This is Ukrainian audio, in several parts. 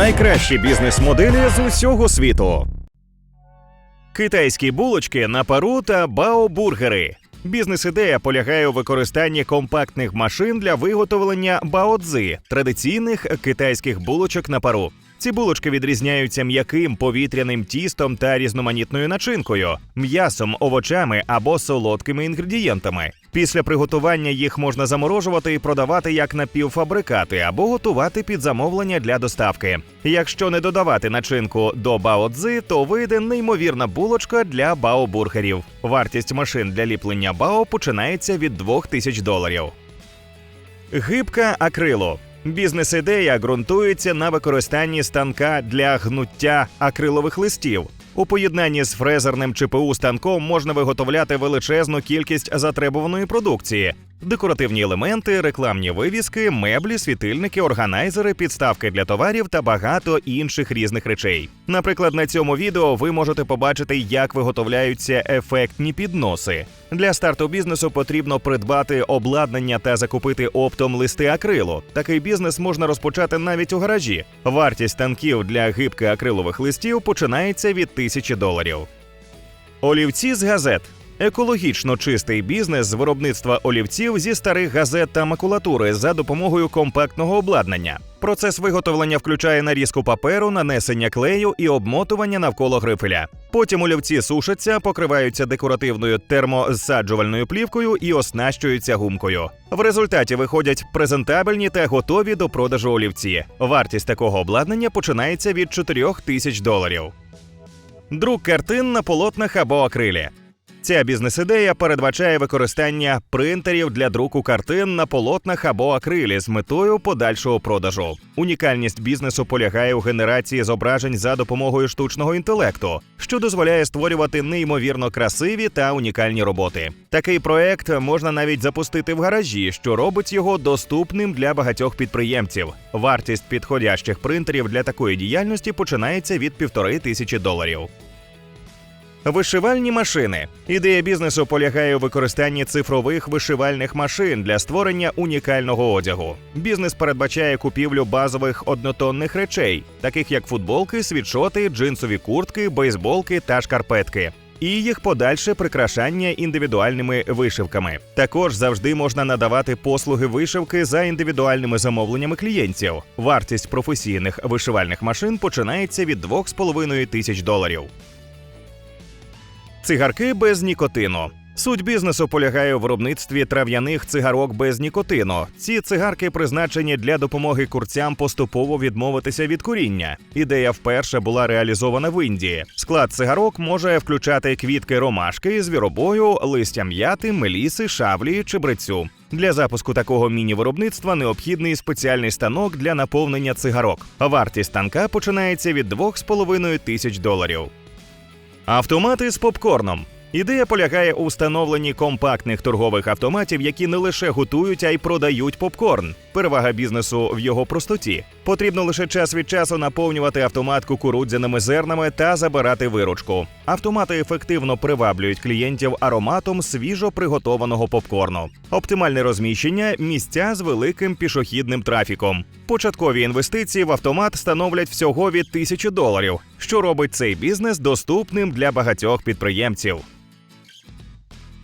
Найкращі бізнес-моделі з усього світу. Китайські булочки на пару та бао-бургери. Бізнес-ідея полягає у використанні компактних машин для виготовлення бао-цзи – традиційних китайських булочок на пару. Ці булочки відрізняються м'яким повітряним тістом та різноманітною начинкою, м'ясом, овочами або солодкими інгредієнтами. Після приготування їх можна заморожувати і продавати як напівфабрикати або готувати під замовлення для доставки. Якщо не додавати начинку до бао-цзи, то вийде неймовірна булочка для бао-бургерів. Вартість машин для ліплення бао починається від 2000 доларів. Гибка акрилу. Бізнес-ідея ґрунтується на використанні станка для гнуття акрилових листів. У поєднанні з фрезерним ЧПУ станком можна виготовляти величезну кількість затребуваної продукції: декоративні елементи, рекламні вивіски, меблі, світильники, органайзери, підставки для товарів та багато інших різних речей. Наприклад, на цьому відео ви можете побачити, як виготовляються ефектні підноси. Для старту бізнесу потрібно придбати обладнання та закупити оптом листи акрилу. Такий бізнес можна розпочати навіть у гаражі. Вартість танків для гибки акрилових листів починається від тисячі доларів. Олівці з газет. Екологічно чистий бізнес з виробництва олівців зі старих газет та макулатури за допомогою компактного обладнання. Процес виготовлення включає нарізку паперу, нанесення клею і обмотування навколо грифеля. Потім олівці сушаться, покриваються декоративною термозсаджувальною плівкою і оснащуються гумкою. В результаті виходять презентабельні та готові до продажу олівці. Вартість такого обладнання починається від 4 тисяч доларів. Друк картин на полотнах або акрилі. Ця бізнес-ідея передбачає використання принтерів для друку картин на полотнах або акрилі з метою подальшого продажу. Унікальність бізнесу полягає у генерації зображень за допомогою штучного інтелекту, що дозволяє створювати неймовірно красиві та унікальні роботи. Такий проект можна навіть запустити в гаражі, що робить його доступним для багатьох підприємців. Вартість підходящих принтерів для такої діяльності починається від півтори тисячі доларів. Вишивальні машини. Ідея бізнесу полягає у використанні цифрових вишивальних машин для створення унікального одягу. Бізнес передбачає купівлю базових однотонних речей, таких як футболки, світшоти, джинсові куртки, бейсболки та шкарпетки. І їх подальше прикрашання індивідуальними вишивками. Також завжди можна надавати послуги вишивки за індивідуальними замовленнями клієнтів. Вартість професійних вишивальних машин починається від 2,5 тисяч доларів. Цигарки без нікотину. Суть бізнесу полягає у виробництві трав'яних цигарок без нікотину. Ці цигарки призначені для допомоги курцям поступово відмовитися від куріння. Ідея вперше була реалізована в Індії. Склад цигарок може включати квітки ромашки, звіробою, листя м'яти, меліси, шавлі, чебрецю. Для запуску такого міні-виробництва необхідний спеціальний станок для наповнення цигарок. Вартість станка починається від 2,5 тисяч доларів. Автомати з попкорном. Ідея полягає у встановленні компактних торгових автоматів, які не лише готують, а й продають попкорн. Перевага бізнесу в його простоті. Потрібно лише час від часу наповнювати автомат кукурудзяними зернами та забирати виручку. Автомати ефективно приваблюють клієнтів ароматом свіжо приготованого попкорну. Оптимальне розміщення місця з великим пішохідним трафіком. Початкові інвестиції в автомат становлять всього від тисячі доларів, що робить цей бізнес доступним для багатьох підприємців.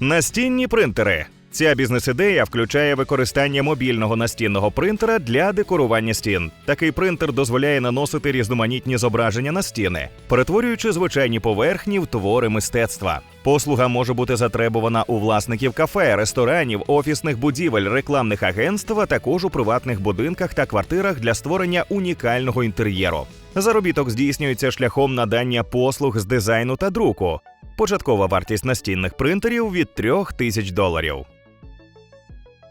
Настінні принтери. Ця бізнес-ідея включає використання мобільного настінного принтера для декорування стін. Такий принтер дозволяє наносити різноманітні зображення на стіни, перетворюючи звичайні поверхні в твори мистецтва. Послуга може бути затребувана у власників кафе, ресторанів, офісних будівель, рекламних агентств, а також у приватних будинках та квартирах для створення унікального інтер'єру. Заробіток здійснюється шляхом надання послуг з дизайну та друку. Початкова вартість настінних принтерів від 3 тисяч доларів.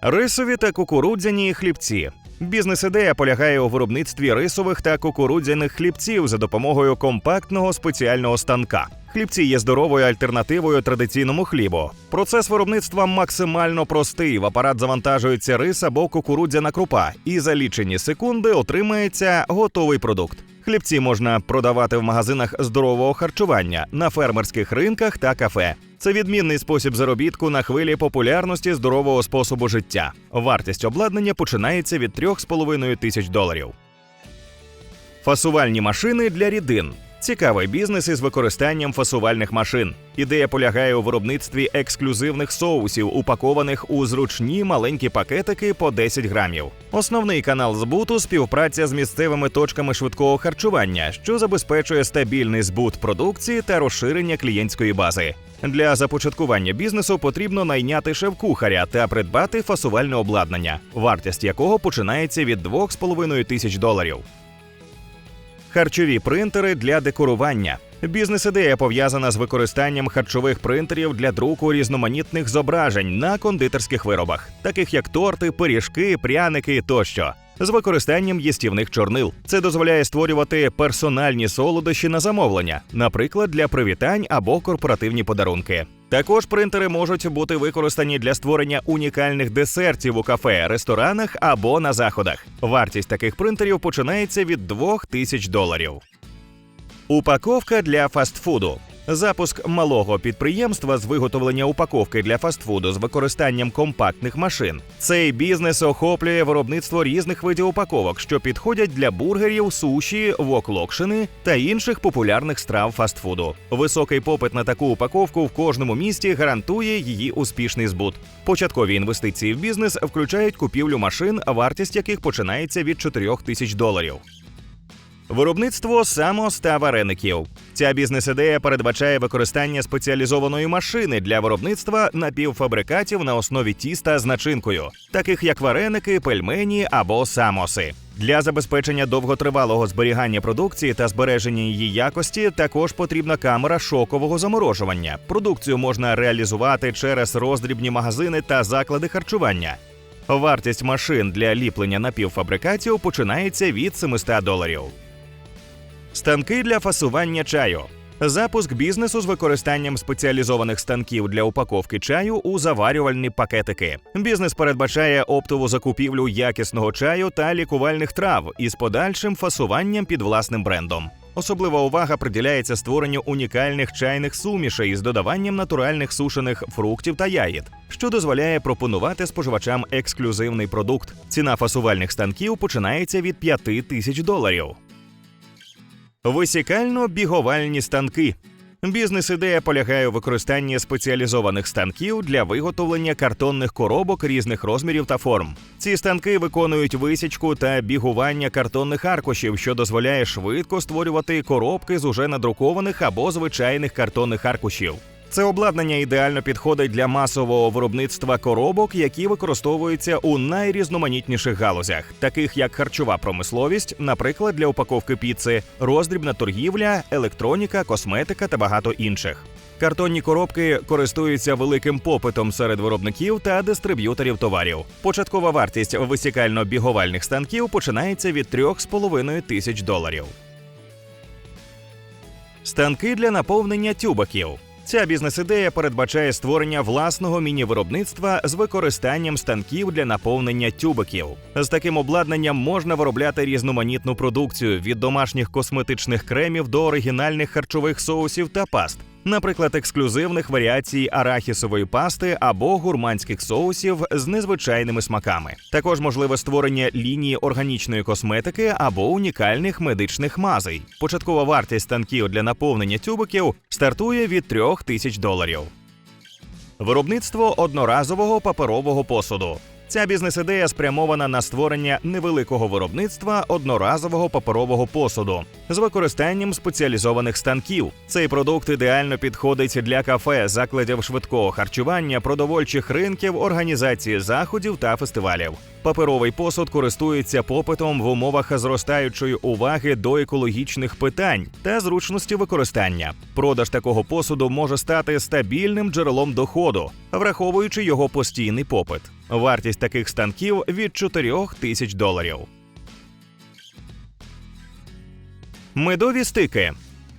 Рисові та кукурудзяні хлібці. Бізнес-ідея полягає у виробництві рисових та кукурудзяних хлібців за допомогою компактного спеціального станка. Хлібці є здоровою альтернативою традиційному хлібу. Процес виробництва максимально простий. В апарат завантажується рис або кукурудзяна крупа, і за лічені секунди отримається готовий продукт. Хлібці можна продавати в магазинах здорового харчування, на фермерських ринках та кафе. Це відмінний спосіб заробітку на хвилі популярності здорового способу життя. Вартість обладнання починається від 3,5 тисяч доларів. Фасувальні машини для рідин. Цікавий бізнес із використанням фасувальних машин. Ідея полягає у виробництві ексклюзивних соусів, упакованих у зручні маленькі пакетики по 10 грамів. Основний канал збуту співпраця з місцевими точками швидкого харчування, що забезпечує стабільний збут продукції та розширення клієнтської бази. Для започаткування бізнесу потрібно найняти шеф-кухаря та придбати фасувальне обладнання, вартість якого починається від 2,5 тисяч доларів. Харчові принтери для декорування. Бізнес-ідея пов'язана з використанням харчових принтерів для друку різноманітних зображень на кондитерських виробах, таких як торти, пиріжки, пряники тощо. З використанням їстівних чорнил це дозволяє створювати персональні солодощі на замовлення, наприклад, для привітань або корпоративні подарунки. Також принтери можуть бути використані для створення унікальних десертів у кафе, ресторанах або на заходах. Вартість таких принтерів починається від 2000 доларів. Упаковка для фастфуду. Запуск малого підприємства з виготовлення упаковки для фастфуду з використанням компактних машин. Цей бізнес охоплює виробництво різних видів упаковок, що підходять для бургерів, суші, воклокшини та інших популярних страв фастфуду. Високий попит на таку упаковку в кожному місті гарантує її успішний збут. Початкові інвестиції в бізнес включають купівлю машин, вартість яких починається від 4 тисяч доларів. Виробництво самос та вареників. Ця бізнес-ідея передбачає використання спеціалізованої машини для виробництва напівфабрикатів на основі тіста з начинкою, таких як вареники, пельмені або самоси. Для забезпечення довготривалого зберігання продукції та збереження її якості також потрібна камера шокового заморожування. Продукцію можна реалізувати через роздрібні магазини та заклади харчування. Вартість машин для ліплення напівфабрикатів починається від 700 доларів. Станки для фасування чаю. Запуск бізнесу з використанням спеціалізованих станків для упаковки чаю у заварювальні пакетики. Бізнес передбачає оптову закупівлю якісного чаю та лікувальних трав із подальшим фасуванням під власним брендом. Особлива увага приділяється створенню унікальних чайних сумішей з додаванням натуральних сушених фруктів та ягід, що дозволяє пропонувати споживачам ексклюзивний продукт. Ціна фасувальних станків починається від 5 тисяч доларів. Висікально-біговальні станки. Бізнес-ідея полягає у використанні спеціалізованих станків для виготовлення картонних коробок різних розмірів та форм. Ці станки виконують висічку та бігування картонних аркушів, що дозволяє швидко створювати коробки з уже надрукованих або звичайних картонних аркушів. Це обладнання ідеально підходить для масового виробництва коробок, які використовуються у найрізноманітніших галузях, таких як харчова промисловість, наприклад, для упаковки піци, роздрібна торгівля, електроніка, косметика та багато інших. Картонні коробки користуються великим попитом серед виробників та дистриб'юторів товарів. Початкова вартість висікально-біговальних станків починається від 3,5 тисяч доларів. Станки для наповнення тюбаків. Ця бізнес-ідея передбачає створення власного міні-виробництва з використанням станків для наповнення тюбиків. З таким обладнанням можна виробляти різноманітну продукцію від домашніх косметичних кремів до оригінальних харчових соусів та паст. Наприклад, ексклюзивних варіацій арахісової пасти або гурманських соусів з незвичайними смаками. Також можливе створення лінії органічної косметики або унікальних медичних мазей. Початкова вартість станків для наповнення тюбиків стартує від 3 тисяч доларів. Виробництво одноразового паперового посуду. Ця бізнес-ідея спрямована на створення невеликого виробництва одноразового паперового посуду з використанням спеціалізованих станків. Цей продукт ідеально підходить для кафе, закладів швидкого харчування, продовольчих ринків, організації заходів та фестивалів. Паперовий посуд користується попитом в умовах зростаючої уваги до екологічних питань та зручності використання. Продаж такого посуду може стати стабільним джерелом доходу, враховуючи його постійний попит. Вартість таких станків від 4 тисяч доларів. Медові стики.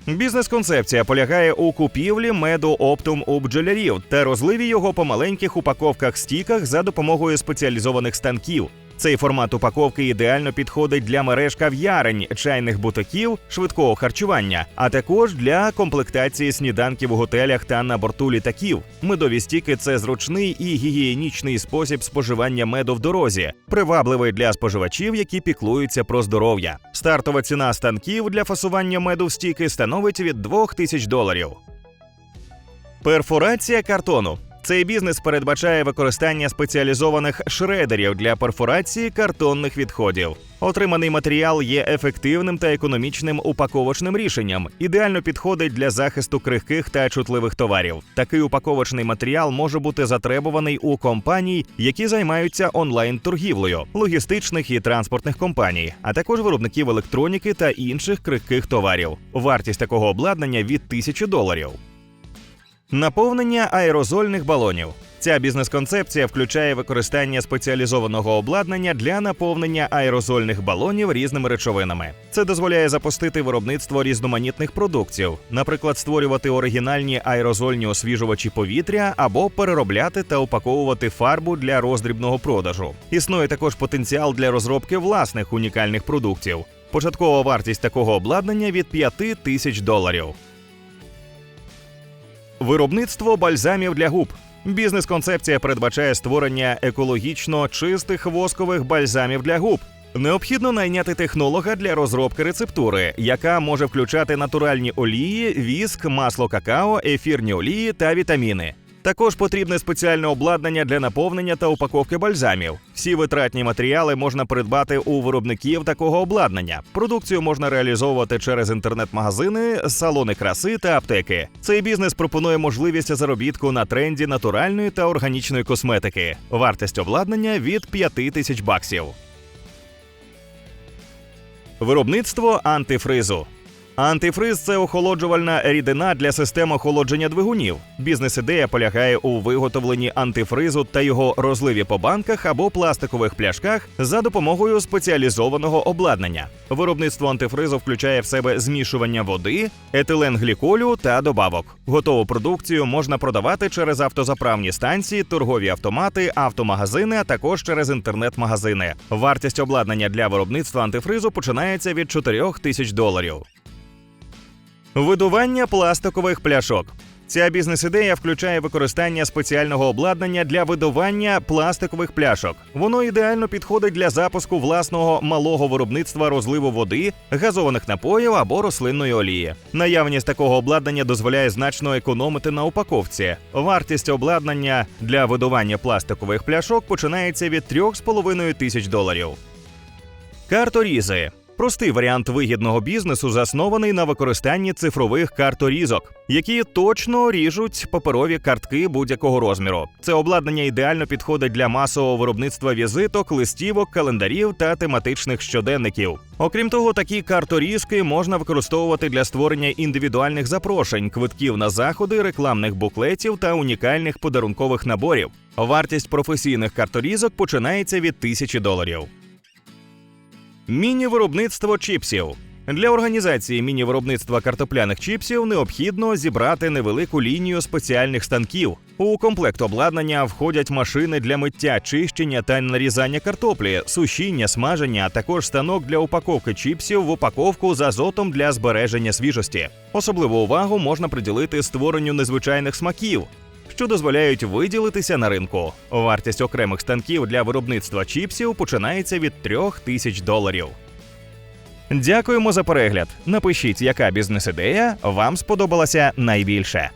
Бізнес-концепція полягає у купівлі меду оптом у бджолярів та розливі його по маленьких упаковках стіках за допомогою спеціалізованих станків. Цей формат упаковки ідеально підходить для мереж кав'ярень, чайних бутиків, швидкого харчування, а також для комплектації сніданків у готелях та на борту літаків. Медові стіки це зручний і гігієнічний спосіб споживання меду в дорозі, привабливий для споживачів, які піклуються про здоров'я. Стартова ціна станків для фасування меду в стіки становить від 2000 доларів. Перфорація картону. Цей бізнес передбачає використання спеціалізованих шредерів для перфорації картонних відходів. Отриманий матеріал є ефективним та економічним упаковочним рішенням. Ідеально підходить для захисту крихких та чутливих товарів. Такий упаковочний матеріал може бути затребуваний у компаній, які займаються онлайн-торгівлею, логістичних і транспортних компаній, а також виробників електроніки та інших крихких товарів. Вартість такого обладнання від 1000 доларів. Наповнення аерозольних балонів. Ця бізнес-концепція включає використання спеціалізованого обладнання для наповнення аерозольних балонів різними речовинами. Це дозволяє запустити виробництво різноманітних продуктів, наприклад, створювати оригінальні аерозольні освіжувачі повітря або переробляти та упаковувати фарбу для роздрібного продажу. Існує також потенціал для розробки власних унікальних продуктів. Початкова вартість такого обладнання від 5 тисяч доларів. Виробництво бальзамів для губ. Бізнес-концепція передбачає створення екологічно чистих воскових бальзамів для губ. Необхідно найняти технолога для розробки рецептури, яка може включати натуральні олії, віск, масло какао, ефірні олії та вітаміни. Також потрібне спеціальне обладнання для наповнення та упаковки бальзамів. Всі витратні матеріали можна придбати у виробників такого обладнання. Продукцію можна реалізовувати через інтернет-магазини, салони краси та аптеки. Цей бізнес пропонує можливість заробітку на тренді натуральної та органічної косметики. Вартість обладнання від 5 тисяч баксів. Виробництво антифризу. Антифриз це охолоджувальна рідина для систем охолодження двигунів. Бізнес-ідея полягає у виготовленні антифризу та його розливі по банках або пластикових пляшках за допомогою спеціалізованого обладнання. Виробництво антифризу включає в себе змішування води, етиленгліколю та добавок. Готову продукцію можна продавати через автозаправні станції, торгові автомати, автомагазини, а також через інтернет-магазини. Вартість обладнання для виробництва антифризу починається від 4 тисяч доларів. Видування пластикових пляшок. Ця бізнес-ідея включає використання спеціального обладнання для видування пластикових пляшок. Воно ідеально підходить для запуску власного малого виробництва розливу води, газованих напоїв або рослинної олії. Наявність такого обладнання дозволяє значно економити на упаковці. Вартість обладнання для видування пластикових пляшок починається від 3,5 тисяч доларів. Карторізи. Простий варіант вигідного бізнесу заснований на використанні цифрових карторізок, які точно ріжуть паперові картки будь-якого розміру. Це обладнання ідеально підходить для масового виробництва візиток, листівок, календарів та тематичних щоденників. Окрім того, такі карторізки можна використовувати для створення індивідуальних запрошень, квитків на заходи, рекламних буклетів та унікальних подарункових наборів. Вартість професійних карторізок починається від тисячі доларів. Міні-виробництво чіпсів. Для організації міні-виробництва картопляних чіпсів необхідно зібрати невелику лінію спеціальних станків. У комплект обладнання входять машини для миття, чищення та нарізання картоплі, сушіння, смаження, а також станок для упаковки чіпсів в упаковку з азотом для збереження свіжості. Особливу увагу можна приділити створенню незвичайних смаків. Що дозволяють виділитися на ринку. Вартість окремих станків для виробництва чіпсів починається від 3 тисяч доларів. Дякуємо за перегляд. Напишіть, яка бізнес-ідея вам сподобалася найбільше.